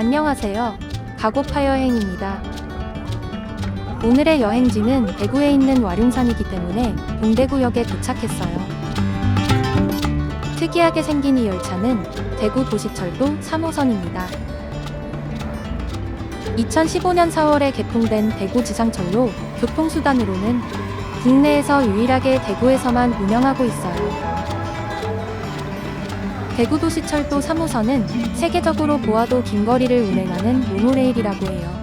안녕하세요. 가고파 여행입니다. 오늘의 여행지는 대구에 있는 와룡산이기 때문에 동대구역에 도착했어요. 특이하게 생긴 이 열차는 대구 도시철도 3호선입니다. 2015년 4월에 개통된 대구 지상철로 교통수단으로는 국내에서 유일하게 대구에서만 운영하고 있어요. 대구도시철도 3호선은 세계적으로 보아도 긴 거리를 운행하는 모노레일이라고 해요.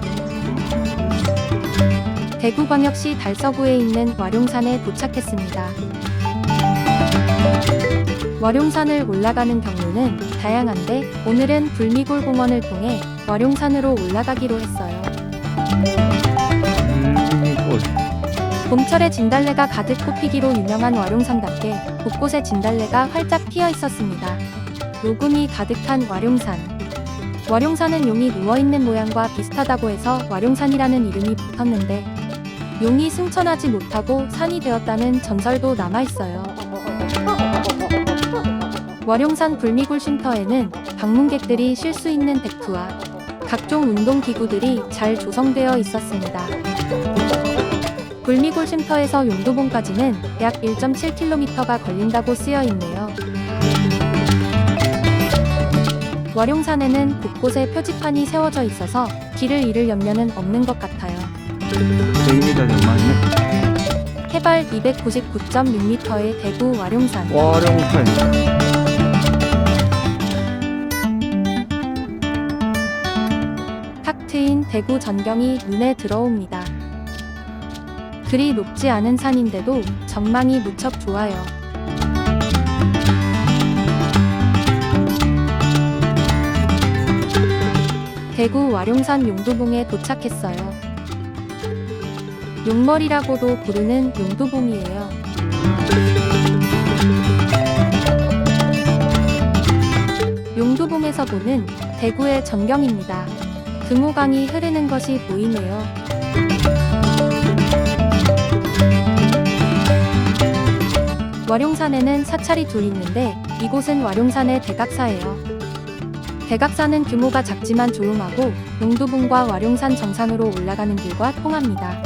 대구광역시 달서구에 있는 와룡산에 도착했습니다. 와룡산을 올라가는 경로는 다양한데 오늘은 불미골 공원을 통해 와룡산으로 올라가기로 했어요. 봄철에 진달래가 가득 꽃피기로 유명한 와룡산답게 곳곳에 진달래가 활짝 피어 있었습니다. 녹음이 가득한 와룡산. 와룡산은 용이 누워있는 모양과 비슷하다고 해서 와룡산이라는 이름이 붙었는데 용이 승천하지 못하고 산이 되었다는 전설도 남아있어요. 와룡산 불미골 쉼터에는 방문객들이 쉴 수 있는 덱투와 각종 운동기구들이 잘 조성되어 있었습니다. 불미골 쉼터에서 용도봉까지는 약 1.7km가 걸린다고 쓰여 있네요. 와룡산에는 곳곳에 표지판이 세워져 있어서 길을 잃을 염려는 없는 것 같아요. 100m 전망이네 해발 299.6m의 대구 와룡산. 와룡산 탁 트인 대구 전경이 눈에 들어옵니다. 그리 높지 않은 산인데도 전망이 무척 좋아요. 대구 와룡산 용두봉에 도착했어요. 용머리라고도 부르는 용두봉이에요. 용두봉에서 보는 대구의 전경입니다. 금호강이 흐르는 것이 보이네요. 와룡산에는 사찰이 둘 있는데 이곳은 와룡산의 대각사예요. 대각사는 규모가 작지만 조용하고 용두봉과 와룡산 정상으로 올라가는 길과 통합니다.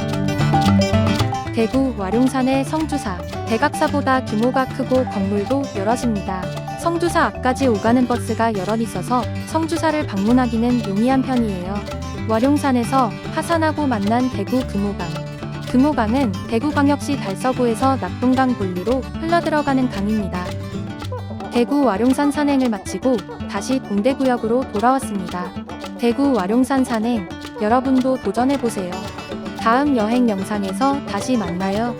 대구 와룡산의 성주사, 대각사보다 규모가 크고 건물도 여럿입니다. 성주사 앞까지 오가는 버스가 여럿 있어서 성주사를 방문하기는 용이한 편이에요. 와룡산에서 하산하고 만난 대구 금호강. 금호강은 대구광역시 달서구에서 낙동강 본류로 흘러들어가는 강입니다. 대구 와룡산 산행을 마치고 다시 동대구역으로 돌아왔습니다. 대구 와룡산 산행, 여러분도 도전해보세요. 다음 여행 영상에서 다시 만나요.